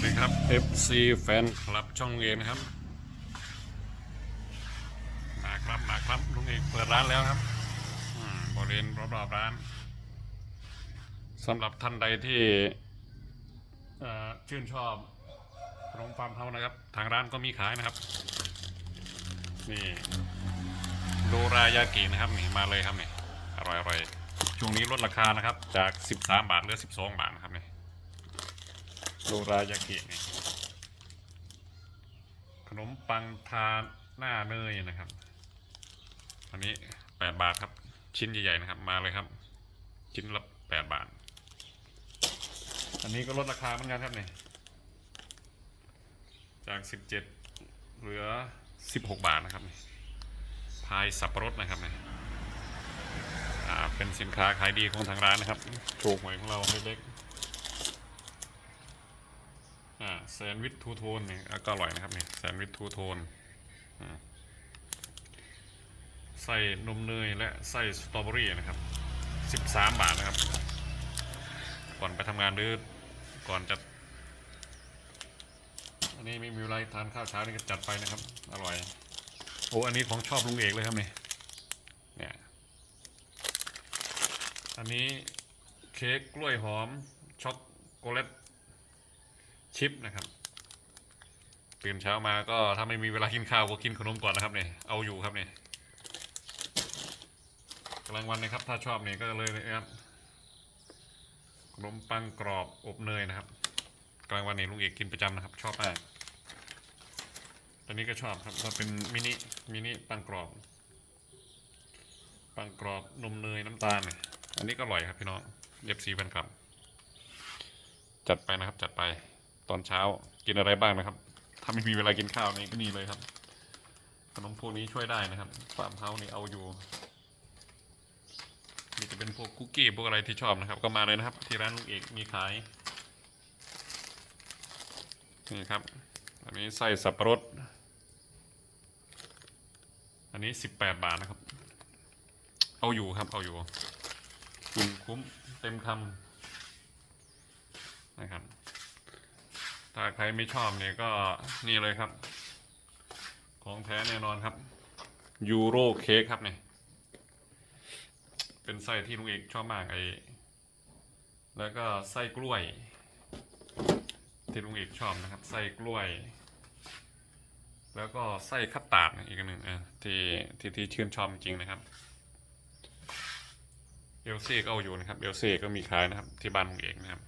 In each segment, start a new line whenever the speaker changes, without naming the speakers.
วัสดีครับ FC แฟนคลับช่องลุงเอกนะครับ มาครับมาครับลุงเอกเปิดร้านแล้วครับอืมบริเวณรอบๆร้านสำหรับท่านใดที่เอ่อชื่นชอบขนมฟาร์มเฮานะครับ ทางร้านก็มีขายนะครับ นี่โดรายากินะครับนี่มาเลยครับนี่อร่อยอร่อยช่วงนี้ลดราคานะครับ จาก 13 บาทเหลือ 12 บาทนะครับนี่ โดรายากินี่ขนมปังทานหน้าเนยนะครับ อันนี้แปดบาทครับ ชิ้นใหญ่ๆนะครับ มาเลยครับ ชิ้นละแปดบาท อันนี้ก็ลดราคาเหมือนกันครับเนี่ยจากสิบเจ็ดเหลือสิบหกบาทนะครับนี่พายสับปะรดนะครับเนี่ยเป็นสินค้าขายดีของทางร้านนะครับโชว์หวยของเราเล็กๆ อ่า แซนด์วิชทูโทนเนี่ยอะก็อร่อยนะครับเนี่ยแซนด์วิชทูโทนใส่นมเนยและไส้สตรอเบอรี่นะครับ13บาทนะครับ ก่อนไปทำงานหรือก่อนจะอันนี้ไม่มีเวลาทานข้าวเช้านี่ก็จัดไปนะครับ อร่อยโอ้อันนี้ของชอบลุงเอกเลยครับนี่เนี่ยอันนี้เค้กกล้วยหอมช็อกโกแลต ชิปนะครับตื่นเช้ามาก็ถ้าไม่มีเวลากินข้าวก็กินขนมก่อนนะครับเนี่ยเอาอยู่ครับเนี่ยกลางวันนะครับ ถ้าชอบเนี่ยก็เลยนะครับขนมปังกรอบอบเนยนะครับ กลางวันเนี่ยลุงเอกกินประจำนะครับ ชอบมากตอนนี้ก็ชอบครับก็เป็นมินิมินิปังกรอบ ปังกรอบนมเนยน้ำตาลเนี่ยอันนี้ก็อร่อยครับพี่น้องเอฟซีแฟนคลับ จัดไปนะครับจัดไป ตอนเช้ากินอะไรบ้างนะครับถ้าไม่มีเวลากินข้าวนี่ก็นี่เลยครับขนมพวกนี้ช่วยได้นะครับฟาร์มเฮาส์นี่เอาอยู่นี่จะเป็นพวกคุกกี้พวกอะไรที่ชอบนะครับ ก็มาเลยนะครับ ที่ร้านลุงเอกมีขายนี่ครับ อันนี้ไส้สับปะรด อันนี้สิบแปดบาทนะครับ เอาอยู่ครับ เอาอยู่คุ้มคุ้มเต็มคำนะครับ ถ้าใครไม่ชอบเนี่ยก็นี่เลยครับ ของแท้แน่นอนครับ ยูโรเค้กครับเนี่ยเป็นไส้ที่ลุงเอกชอบมากไอ้แล้วก็ไส้กล้วย ที่ลุงเอกชอบนะครับ ไส้กล้วย แล้วก็ไส้คัตตาร์ดอีกหนึ่งอะที่ที่ที่ชื่นชอบจริงๆนะครับเอลซี่ก็เอาอยู่นะครับเอลซี่ก็มีขายนะครับ ที่บ้านลุงเอกนะครับ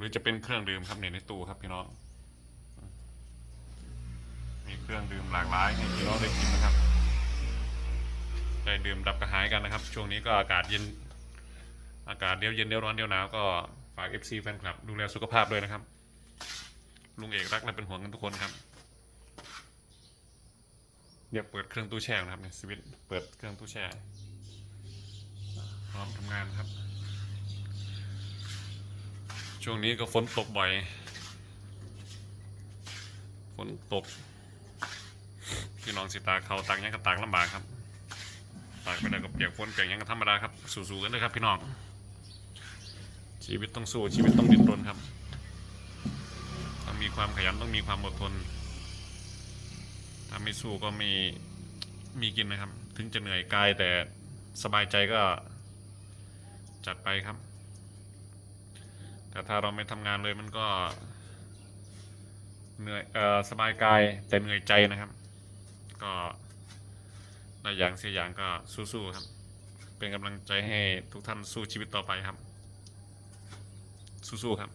หรือจะเป็นเครื่องดื่มครับเนี่ยในตู้ครับพี่น้อง มีเครื่องดื่มหลากหลายให้พี่น้องได้กินนะครับได้ดื่มดับกระหายกันนะครับ ช่วงนี้ก็อากาศเย็น อากาศเดียวเย็นเดียวร้อนเดียวหนาวก็ฝาก FC แฟนคลับ ดูแลสุขภาพด้วยนะครับ ลุงเอกรักและเป็นห่วงกันทุกคนครับเดี๋ยวเปิดเครื่องตู้แช่นะครับเนี่ยสวิตเปิดเครื่องตู้แช่พร้อมทำงานครับ ช่วงนี้ก็ฝนตกบ่อย ฝนตก พี่น้องสิตาเขาตักยังก็ตักลำบากครับ ตากไปแล้วก็เปียกฝนเปียกยังก็ธรรมดาครับ สู้ๆกันเลยครับ พี่น้อง ชีวิตต้องสู้ชีวิตต้องดิ้นรนครับ ต้องมีความขยันต้องมีความอดทน ถ้าไม่สู้ก็มีมีกินนะครับ ถึงจะเหนื่อยกายแต่สบายใจก็จัดไปครับ แต่ถ้าเราไม่ทำงานเลยมันก็เหนื่อยเอ่อสบายกายแต่เหนื่อยใจนะครับ ก็หลายอย่างเสียอย่างก็สู้ๆครับ เป็นกำลังใจให้ทุกท่านสู้ชีวิตต่อไปครับ สู้ๆครับ